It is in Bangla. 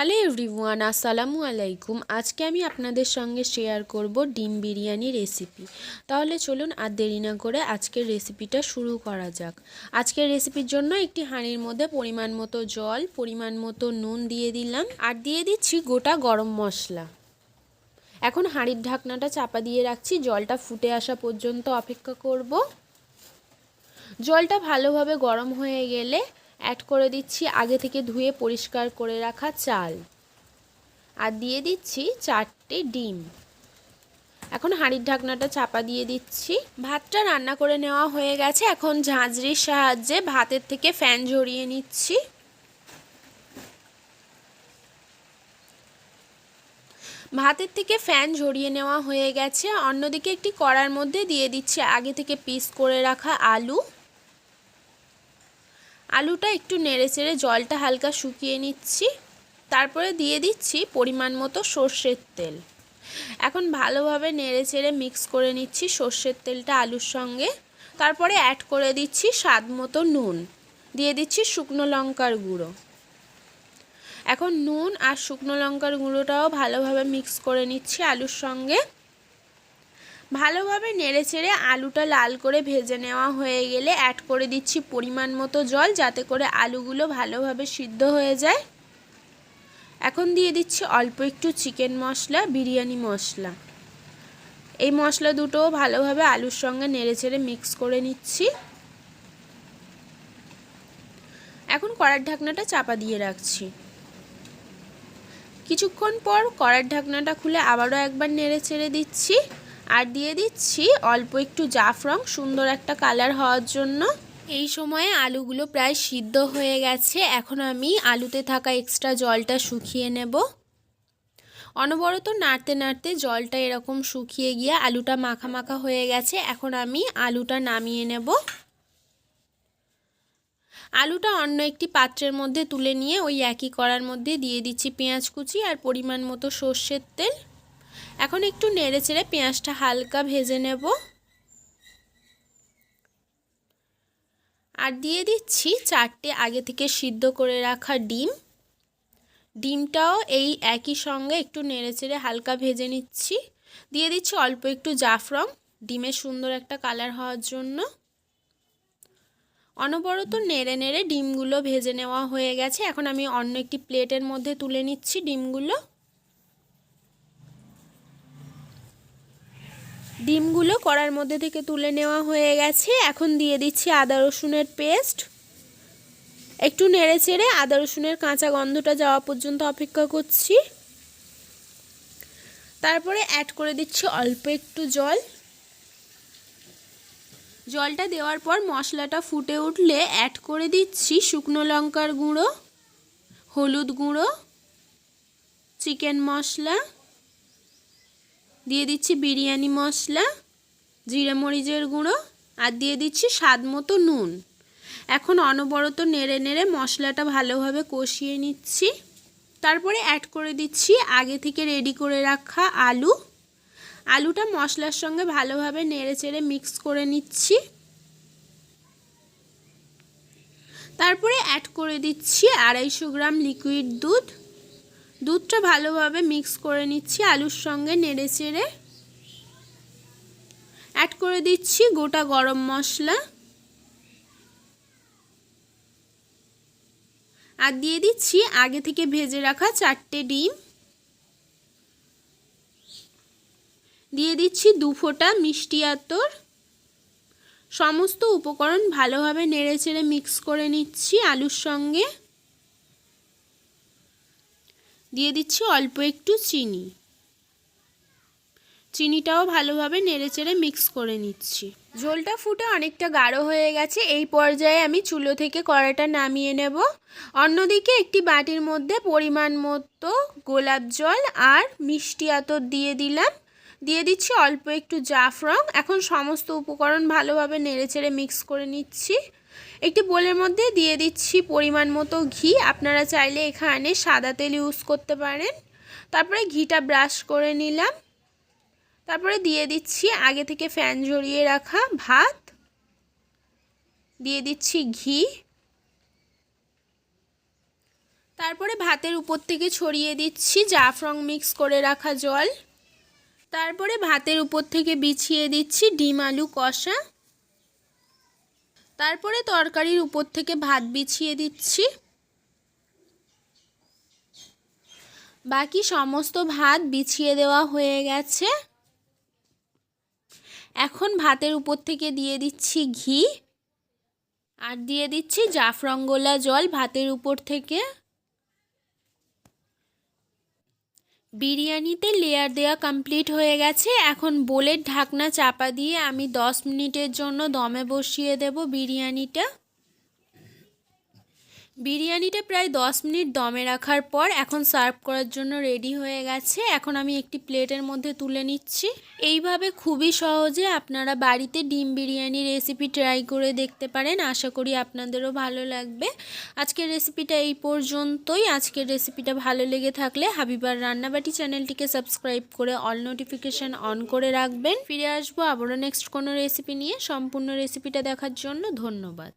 হ্যালো এভরিওয়ান আসসালামু আলাইকুম আজকে আমি আপনাদের সঙ্গে শেয়ার করব ডিম বিরিয়ানি রেসিপি তাহলে চলুন আর দেরি না করে আজকের রেসিপিটা শুরু করা যাক। আজকের রেসিপির জন্য একটি হাঁড়ির মধ্যে পরিমাণ মতো জল, পরিমাণ মতো নুন দিয়ে দিলাম আর দিয়ে দিচ্ছি গোটা গরম মশলা। এখন হাঁড়ির ঢাকনাটা চাপা দিয়ে রাখছি, জলটা ফুটে আসা পর্যন্ত অপেক্ষা করব। জলটা ভালোভাবে গরম হয়ে গেলে অ্যাড করে দিচ্ছি আগে থেকে ধুয়ে পরিষ্কার করে রাখা চাল। আর দিয়ে দিচ্ছি চারটে ডিম। এখন হাঁড়ির ঢাকনাটা চাপা দিয়ে দিচ্ছি। ভাতটা রান্না করে নেওয়া হয়ে গেছে। এখন ঝাঁঝরির সাহায্যে ভাতের থেকে ফ্যান ঝরিয়ে নিচ্ছি। ভাতের থেকে ফ্যান ঝরিয়ে নেওয়া হয়ে গেছে। অন্যদিকে একটি কড়ার মধ্যে দিয়ে দিচ্ছি আগে থেকে পিস করে রাখা আলু। আলুটা একটু নেড়ে চেড়ে জলটা হালকা শুকিয়ে নিচ্ছি। তারপরে দিয়ে দিচ্ছি পরিমাণ মতো সর্ষের তেল। এখন ভালোভাবে নেড়ে চেড়ে মিক্স করে নিচ্ছি সর্ষের তেলটা আলুর সঙ্গে। তারপরে অ্যাড করে দিচ্ছি স্বাদ মতো নুন। দিয়ে দিচ্ছি শুকনো লঙ্কার গুঁড়ো। এখন নুন আর শুকনো লঙ্কার গুঁড়োটাও ভালোভাবে মিক্স করে নিচ্ছি আলুর সঙ্গে। ভালোভাবে নেড়ে চেড়ে আলুটা লাল করে ভেজে নেওয়া হয়ে গেলে অ্যাড করে দিচ্ছি পরিমাণ মতো জল যাতে করে আলুগুলো ভালোভাবে সিদ্ধ হয়ে যায়। এখন দিয়ে দিচ্ছি অল্প একটু চিকেন মশলা, বিরিয়ানি মশলা। এই মশলা দুটোও ভালোভাবে আলুর সঙ্গে নেড়ে চেড়ে মিক্স করে নিচ্ছি। এখন কড়ার ঢাকনাটা চাপা দিয়ে রাখছি। কিছুক্ষণ পর কড়ার ঢাকনাটা খুলে আবারও একবার নেড়ে চেড়ে দিচ্ছি। আর দিয়ে দিচ্ছি অল্প একটু জাফরং, সুন্দর একটা কালার হওয়ার জন্য। এই সময়ে আলুগুলো প্রায় সিদ্ধ হয়ে গেছে। এখন আমি আলুতে থাকা এক্সট্রা জলটা শুকিয়ে নেব। অনবরত নাড়তে নাড়তে জলটা এরকম শুকিয়ে গিয়ে আলুটা মাখা মাখা হয়ে গেছে। এখন আমি আলুটা নামিয়ে নেব। আলুটা অন্য একটি পাত্রের মধ্যে তুলে নিয়ে ওই একই করার মধ্যে দিয়ে দিচ্ছি পেঁয়াজ কুচি আর পরিমাণ মতো সর্ষের তেল। এখন একটু নেড়ে চেড়ে পেঁয়াজটা হালকা ভেজে নেব। আর দিয়ে দিচ্ছি চারটে আগে থেকে সিদ্ধ করে রাখা ডিম। ডিমটাও এই একই সঙ্গে একটু নেড়ে চেড়ে হালকা ভেজে নিচ্ছি। দিয়ে দিচ্ছি অল্প একটু জাফরং, ডিমের সুন্দর একটা কালার হওয়ার জন্য। অনবরত নেড়ে নেড়ে ডিমগুলো ভেজে নেওয়া হয়ে গেছে। এখন আমি অন্য একটি প্লেটের মধ্যে তুলে নিচ্ছি ডিমগুলো। ডিমগুলো কড়ার মধ্যে থেকে তুলে নেওয়া হয়ে গেছে। এখন দিয়ে দিচ্ছি আদা রসুনের পেস্ট। একটু নেড়ে চেড়ে আদা রসুনের কাঁচা গন্ধটা যাওয়া পর্যন্ত অপেক্ষা করছি। তারপরে অ্যাড করে দিচ্ছি অল্প একটু জল। জলটা দেওয়ার পর মশলাটা ফুটে উঠলে অ্যাড করে দিচ্ছি শুকনো লঙ্কার গুঁড়ো, হলুদ গুঁড়ো, চিকেন মশলা। দিয়ে দিচ্ছি বিরিয়ানি মশলা, জিরে মরিচের গুঁড়ো, আর দিয়ে দিচ্ছি স্বাদ মতো নুন। এখন অনবরত নেড়ে নেড়ে মশলাটা ভালোভাবে কষিয়ে নিচ্ছি। তারপরে অ্যাড করে দিচ্ছি আগে থেকে রেডি করে রাখা আলু। আলুটা মশলার সঙ্গে ভালোভাবে নেড়ে চেড়ে মিক্স করে নিচ্ছি। তারপরে অ্যাড করে দিচ্ছি আড়াইশো গ্রাম লিকুইড দুধ। দুধটা ভালোভাবে মিক্স করে নিচ্ছি, আলুর সঙ্গে নেড়ে চেড়ে। অ্যাড করে দিচ্ছি গোটা গরম মশলা। আর দিয়ে দিচ্ছি আগে থেকে ভেজে রাখা চারটে ডিম। দিয়ে দিচ্ছি দু ফোঁটা মিষ্টি আতর। সমস্ত উপকরণ ভালোভাবে নেড়ে চেড়ে মিক্স করে নিচ্ছি আলুর সঙ্গে। দিয়ে দিচ্ছি অল্প একটু চিনি। চিনিটাও ভালোভাবে নেড়েচেড়ে মিক্স করে নিচ্ছি। ঝোলটা ফুটে অনেকটা গাঢ় হয়ে গেছে, এই পর্যায়ে আমি চুলো থেকে কড়াটা নামিয়ে নেব। অন্যদিকে একটি বাটির মধ্যে পরিমাণ মতো গোলাপ জল আর মিষ্টি আতর দিয়ে দিলাম। দিয়ে দিচ্ছি অল্প একটু জাফরং। এখন সমস্ত উপকরণ ভালোভাবে নেড়েচেড়ে মিক্স করে নিচ্ছি। একটি বোলের মধ্যে দিয়ে দিচ্ছি পরিমাণ মতো ঘি। আপনারা চাইলে এখানে সাদা তেল ইউজ করতে পারেন। তারপরে ঘিটা ব্রাশ করে নিলাম। তারপরে দিয়ে দিচ্ছি আগে থেকে ফ্যান ঝরিয়ে রাখা ভাত। দিয়ে দিচ্ছি ঘি। তারপরে ভাতের উপর থেকে ছড়িয়ে দিচ্ছি জাফরং মিক্স করে রাখা জল। তারপরে ভাতের উপর থেকে বিছিয়ে দিচ্ছি ডিম আলু কষা। তারপরে তরকারির উপর থেকে ভাত বিছিয়ে দিচ্ছি। বাকি সমস্ত ভাত বিছিয়ে দেওয়া হয়ে গেছে। এখন ভাতের উপর থেকে দিয়ে দিচ্ছি ঘি। আর দিয়ে দিচ্ছি জাফরঙ্গলা জল ভাতের উপর থেকে। বিরিয়ানিতে লেয়ার দেওয়া কমপ্লিট হয়ে গেছে। এখন বোলের ঢাকনা চাপা দিয়ে আমি দশ মিনিটের জন্য দমে বসিয়ে দেব বিরিয়ানিটা। বিরিয়ানিটা প্রায় দশ মিনিট দমে রাখার পর এখন সার্ভ করার জন্য রেডি হয়ে গেছে। এখন আমি একটি প্লেটের মধ্যে তুলে নিচ্ছি। এইভাবে খুবই সহজে আপনারা বাড়িতে ডিম বিরিয়ানি রেসিপি ট্রাই করে দেখতে পারেন। আশা করি আপনাদেরও ভালো লাগবে। আজকের রেসিপিটা এই পর্যন্তই। আজকের রেসিপিটা ভালো লেগে থাকলে হাবিবার রান্নাবাটি চ্যানেলটিকে সাবস্ক্রাইব করে অল নোটিফিকেশান অন করে রাখবেন। ফিরে আসব আবারও নেক্সট কোনো রেসিপি নিয়ে। সম্পূর্ণ রেসিপিটা দেখার জন্য ধন্যবাদ।